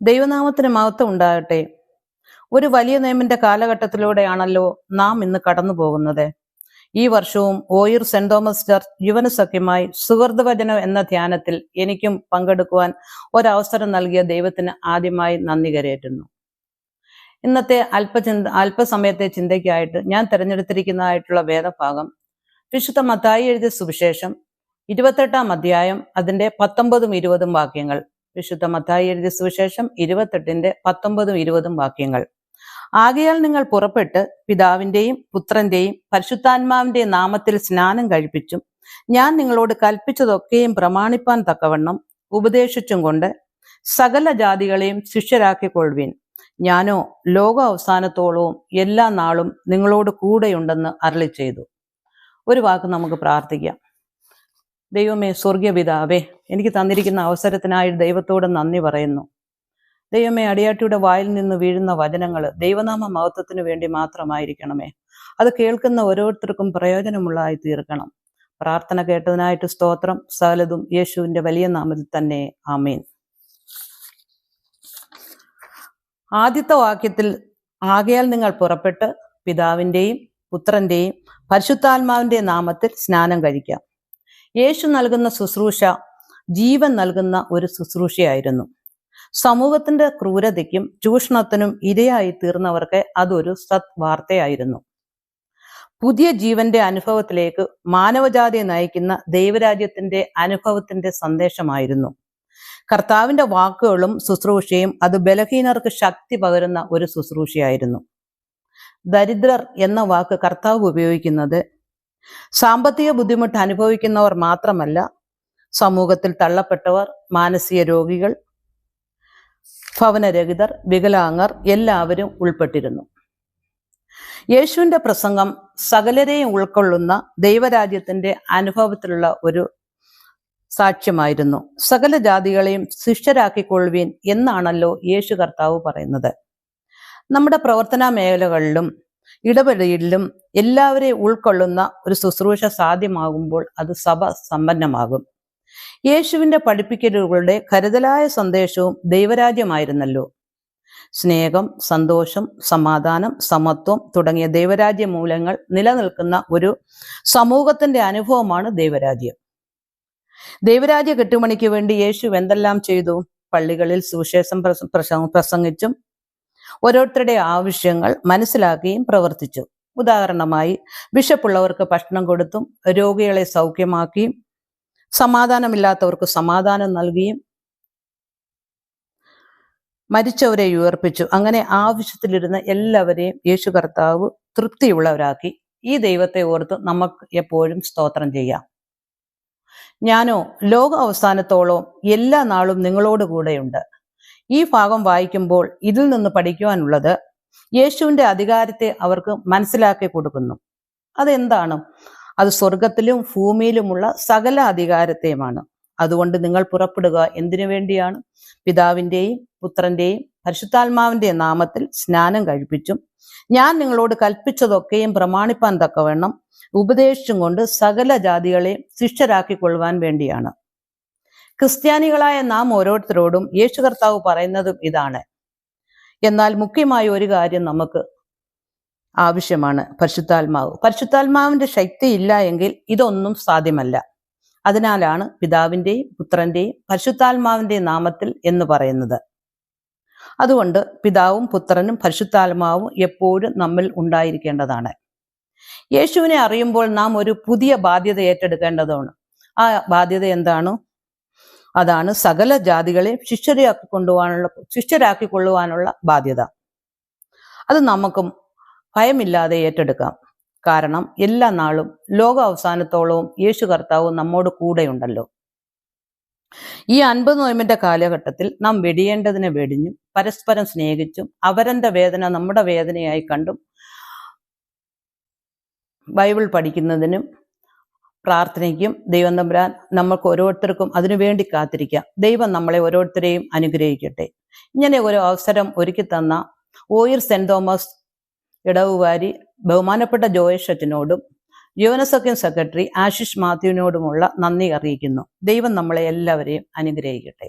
ദൈവനാമത്തിന് മഹത്വം ഉണ്ടാകട്ടെ. ഒരു വലിയ നിയമന്റെ കാലഘട്ടത്തിലൂടെയാണല്ലോ നാം ഇന്ന് കടന്നു പോകുന്നത് ഈ വർഷവും ഓയൂർ സെന്റ് തോമസ് ചർച്ച് യുവനസഖ്യമായി സുഹൃദ്വചനം എന്ന ധ്യാനത്തിൽ എനിക്കും പങ്കെടുക്കുവാൻ ഒരവസരം നൽകിയ ദൈവത്തിന് ആദ്യമായി നന്ദി കരയേറ്റുന്നു. ഇന്നത്തെ അല്പചിന്ത അല്പസമയത്തെ ചിന്തയ്ക്കായിട്ട് ഞാൻ തിരഞ്ഞെടുത്തിരിക്കുന്നതായിട്ടുള്ള വേദഭാഗം വിശുദ്ധ മത്തായി എഴുതിയ സുവിശേഷം ഇരുപത്തെട്ടാം അധ്യായം അതിന്റെ പത്തൊമ്പതും ഇരുപതും വാക്യങ്ങൾ. വിശുദ്ധ മത്തായി എഴുതിയ സുവിശേഷം ഇരുപത്തെട്ടിന്റെ പത്തൊമ്പതും ഇരുപതും വാക്യങ്ങൾ. ആകയാൽ നിങ്ങൾ പുറപ്പെട്ട് പിതാവിന്റെയും പുത്രന്റെയും പരിശുദ്ധാത്മാവിന്റെയും നാമത്തിൽ സ്നാനം കഴിപ്പിച്ചും ഞാൻ നിങ്ങളോട് കൽപ്പിച്ചതൊക്കെയും പ്രമാണിപ്പാൻ തക്കവണ്ണം ഉപദേശിച്ചും കൊണ്ട് സകല ജാതികളെയും ശിഷ്യരാക്കിക്കൊള്ളുവീൻ. ഞാനോ ലോക അവസാനത്തോളവും എല്ലാ നാളും നിങ്ങളോട് കൂടെയുണ്ടെന്ന് അരളി ചെയ്തു ഒരു വാക്ക് നമുക്ക് പ്രാർത്ഥിക്കാം. ദൈവമേ സ്വർഗീയ പിതാവേ എനിക്ക് തന്നിരിക്കുന്ന അവസരത്തിനായി ദൈവത്തോട് നന്ദി പറയുന്നു. ദൈവമേ അടിയാട്ടിയുടെ വായിൽ നിന്ന് വീഴുന്ന വചനങ്ങൾ ദൈവനാമ മഹത്വത്തിന് വേണ്ടി മാത്രമായിരിക്കണമേ. അത് കേൾക്കുന്ന ഓരോരുത്തർക്കും പ്രയോജനമുള്ളതായി തീർക്കണം. പ്രാർത്ഥന കേട്ടതിനായിട്ട് സ്തോത്രം. സകലതും യേശുവിന്റെ വലിയ നാമത്തിൽ തന്നെ. ആമീൻ. ആദ്യത്തെ വാക്യത്തിൽ ആകയാൽ നിങ്ങൾ പുറപ്പെട്ട് പിതാവിന്റെയും പുത്രന്റെയും പരിശുദ്ധാത്മാവിന്റെ നാമത്തിൽ സ്നാനം കഴിക്കാം. യേശു നൽകുന്ന ശുശ്രൂഷ ജീവൻ നൽകുന്ന ഒരു ശുശ്രൂഷയായിരുന്നു. സമൂഹത്തിന്റെ ക്രൂരതയ്ക്കും ചൂഷണത്തിനും ഇരയായി തീർന്നവർക്ക് അതൊരു സത് വാർത്തയായിരുന്നു പുതിയ ജീവന്റെ അനുഭവത്തിലേക്ക് മാനവജാതിയെ നയിക്കുന്ന ദൈവരാജ്യത്തിന്റെ അനുഭവത്തിന്റെ സന്ദേശമായിരുന്നു. കർത്താവിന്റെ വാക്കുകളും ശുശ്രൂഷയും അത് ബലഹീനർക്ക് ശക്തി പകരുന്ന ഒരു ശുശ്രൂഷയായിരുന്നു. ദരിദ്രർ എന്ന വാക്ക് കർത്താവ് ഉപയോഗിക്കുന്നത് സാമ്പത്തിക ബുദ്ധിമുട്ട് അനുഭവിക്കുന്നവർ മാത്രമല്ല സമൂഹത്തിൽ തള്ളപ്പെട്ടവർ മാനസിക രോഗികൾ ഭവനരഹിതർ വികലാംഗർ എല്ലാവരും ഉൾപ്പെട്ടിരുന്നു. യേശുവിന്റെ പ്രസംഗം സകലരെയും ഉൾക്കൊള്ളുന്ന ദൈവരാജ്യത്തിന്റെ അനുഭവത്തിലുള്ള ഒരു സാക്ഷ്യമായിരുന്നു. സകല ജാതികളെയും ശിഷ്യരാക്കിക്കൊള്ളുവീൻ എന്നാണല്ലോ യേശു കർത്താവ് പറയുന്നത്. നമ്മുടെ പ്രവർത്തന മേഖലകളിലും ഇടപെടലിലും എല്ലാവരെയും ഉൾക്കൊള്ളുന്ന ഒരു ശുശ്രൂഷ സാധ്യമാകുമ്പോൾ അത് സഭ സമ്പന്നമാകും. യേശുവിന്റെ പഠിപ്പിക്കലുകളുടെ കരുതലായ സന്ദേശവും ദൈവരാജ്യമായിരുന്നല്ലോ. സ്നേഹം സന്തോഷം സമാധാനം സമത്വം തുടങ്ങിയ ദൈവരാജ്യ മൂലങ്ങൾ നിലനിൽക്കുന്ന ഒരു സമൂഹത്തിന്റെ അനുഭവമാണ് ദൈവരാജ്യം. ദൈവരാജ്യ കെട്ടുമണിക്ക് വേണ്ടി യേശു എന്തെല്ലാം ചെയ്തു? പള്ളികളിൽ സുവിശേഷം പ്രസ- പ്രസ- പ്രസംഗിച്ചും ഓരോരുത്തരുടെ ആവശ്യങ്ങൾ മനസ്സിലാക്കുകയും പ്രവർത്തിച്ചു. ഉദാഹരണമായി വിശപ്പുള്ളവർക്ക് ഭക്ഷണം കൊടുത്തും രോഗികളെ സൗഖ്യമാക്കിയും സമാധാനമില്ലാത്തവർക്ക് സമാധാനം നൽകിയും മരിച്ചവരെ ഉയർപ്പിച്ചു. അങ്ങനെ ആവശ്യത്തിലിരുന്ന എല്ലാവരെയും യേശു കർത്താവ് തൃപ്തിയുള്ളവരാക്കി. ഈ ദൈവത്തെ ഓർത്ത് നമുക്ക് എപ്പോഴും സ്തോത്രം ചെയ്യാം. ഞാനോ ലോക അവസാനത്തോളം എല്ലാ നാളും നിങ്ങളോട് കൂടെയുണ്ട്. ഈ ഭാഗം വായിക്കുമ്പോൾ ഇതിൽ നിന്ന് പഠിക്കുവാനുള്ളത് യേശുവിന്റെ അധികാരത്തെ അവർക്ക് മനസ്സിലാക്കി കൊടുക്കുന്നു. അതെന്താണ്? അത് സ്വർഗത്തിലും ഭൂമിയിലുമുള്ള സകല അധികാരത്തെയുമാണ്. അതുകൊണ്ട് നിങ്ങൾ പുറപ്പെടുക എന്തിനു വേണ്ടിയാണ്? പിതാവിന്റെയും പുത്രന്റെയും പരിശുദ്ധാത്മാവിന്റെ നാമത്തിൽ സ്നാനം കഴിപ്പിച്ചും ഞാൻ നിങ്ങളോട് കൽപ്പിച്ചതൊക്കെയും പ്രമാണിപ്പാൻ തക്കവണ്ണം ഉപദേശിച്ചും കൊണ്ട് സകല ജാതികളെയും ശിഷ്യരാക്കിക്കൊള്ളുവാൻ വേണ്ടിയാണ്. ക്രിസ്ത്യാനികളായ നാം ഓരോരുത്തരോടും യേശു കർത്താവ് പറയുന്നതും ഇതാണ്. എന്നാൽ മുഖ്യമായ ഒരു കാര്യം നമുക്ക് ആവശ്യമാണ് പരിശുദ്ധാത്മാവ്. പരിശുദ്ധാത്മാവിന്റെ ശക്തി ഇല്ല എങ്കിൽ ഇതൊന്നും സാധ്യമല്ല. അതിനാലാണ് പിതാവിന്റെയും പുത്രന്റെയും പരിശുദ്ധാത്മാവിന്റെയും നാമത്തിൽ എന്ന് പറയുന്നത്. അതുകൊണ്ട് പിതാവും പുത്രനും പരിശുദ്ധാത്മാവും എപ്പോഴും നമ്മിൽ ഉണ്ടായിരിക്കേണ്ടതാണ്. യേശുവിനെ അറിയുമ്പോൾ നാം ഒരു പുതിയ ബാധ്യത ഏറ്റെടുക്കേണ്ടതാണ്. ആ ബാധ്യത എന്താണ്? അതാണ് സകല ജാതികളെ ശിഷ്യരാക്കി കൊണ്ടുപോകാനുള്ള ശിഷ്യരാക്കിക്കൊള്ളുവാനുള്ള ബാധ്യത. അത് നമുക്കും ഭയമില്ലാതെ ഏറ്റെടുക്കാം. കാരണം എല്ലാ നാളും ലോക അവസാനത്തോളവും യേശു കർത്താവ് നമ്മോട് കൂടെയുണ്ടല്ലോ. ഈ അൻപത് നോയമ്പിന്റെ കാലഘട്ടത്തിൽ നാം വെടിയേണ്ടതിനെ വെടിഞ്ഞും പരസ്പരം സ്നേഹിച്ചും അവരന്റെ വേദന നമ്മുടെ വേദനയായി കണ്ടും ബൈബിൾ പഠിക്കുന്നതിനും പ്രാർത്ഥനയ്ക്കും ദൈവം തമ്പുരാൻ നമ്മൾക്ക് ഓരോരുത്തർക്കും അതിനുവേണ്ടി കാത്തിരിക്കാം. ദൈവം നമ്മളെ ഓരോരുത്തരെയും അനുഗ്രഹിക്കട്ടെ. ഇങ്ങനെ ഒരു അവസരം ഒരുക്കി തന്ന ഓയിർ സെന്റ് തോമസ് ഇടവുകാരി ബഹുമാനപ്പെട്ട ജോയഷറ്റിനോടും യുവനസഖ്യം സെക്രട്ടറി ആശിഷ് മാത്യുവിനോടുമുള്ള നന്ദി അറിയിക്കുന്നു. ദൈവം നമ്മളെ എല്ലാവരെയും അനുഗ്രഹിക്കട്ടെ.